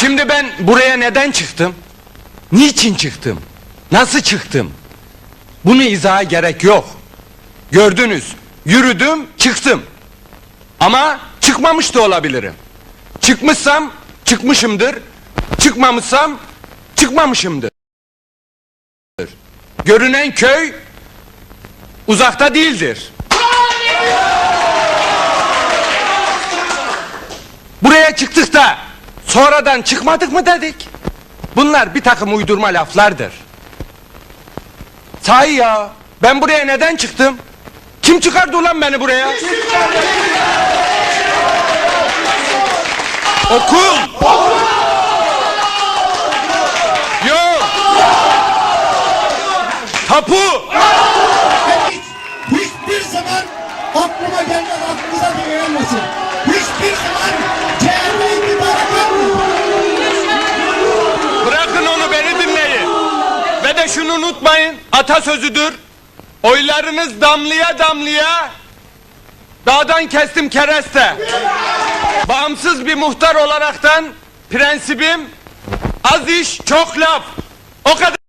Şimdi ben buraya neden çıktım? Niçin çıktım? Nasıl çıktım? Bunu izaha gerek yok. Gördünüz, yürüdüm, çıktım. Ama çıkmamış da olabilirim. Çıkmışsam çıkmışımdır. Çıkmamışsam çıkmamışımdır. Görünen köy uzakta değildir. Buraya çıktık da sonradan çıkmadık mı dedik. Bunlar bir takım uydurma laflardır. Sahi ya ben buraya neden çıktım? Kim çıkardı ulan beni buraya? Okul. Yok. Tapu. hiç, Bırakın onu beni dinleyin. Ve de şunu unutmayın. Atasözüdür. Oylarınız damlaya damlaya dağdan kestim kereste. Bağımsız bir muhtar olaraktan prensibim az iş çok laf. O kadar.